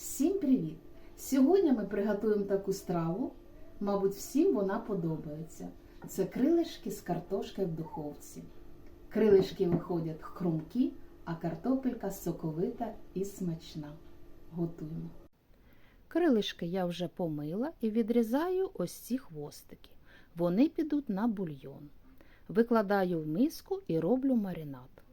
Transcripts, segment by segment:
Всім привіт! Сьогодні ми приготуємо таку страву, мабуть, всім вона подобається. Це крилишки з картошки в духовці. Крилишки виходять хрумкі, а картопелька соковита і смачна. Готуємо. Крилишки я вже помила і відрізаю ось ці хвостики. Вони підуть на бульйон. Викладаю в миску і роблю маринад.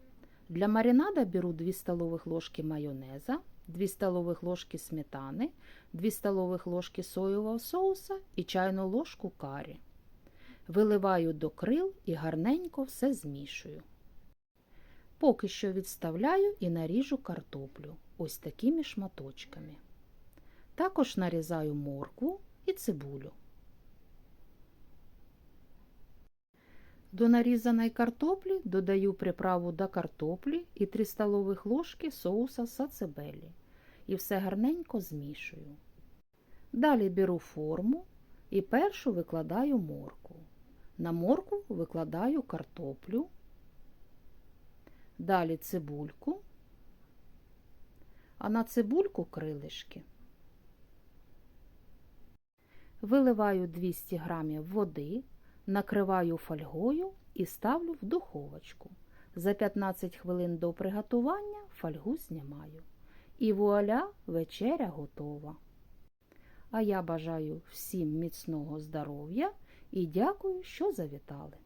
Для маринада беру 2 столових ложки майонеза, 2 столових ложки сметани, 2 столових ложки соєвого соуса і чайну ложку карі. Виливаю до крил і гарненько все змішую. Поки що відставляю і наріжу картоплю ось такими шматочками. Також нарізаю моркву і цибулю. До нарізаної картоплі додаю приправу до картоплі і 3 столових ложки соуса сацебелі. І все гарненько змішую. Далі беру форму і першу викладаю моркву. На моркву викладаю картоплю, далі цибульку, а на цибульку крилишки. Виливаю 200 г води, накриваю фольгою і ставлю в духовочку. За 15 хвилин до приготування фольгу знімаю. І вуаля, вечеря готова. А я бажаю всім міцного здоров'я і дякую, що завітали.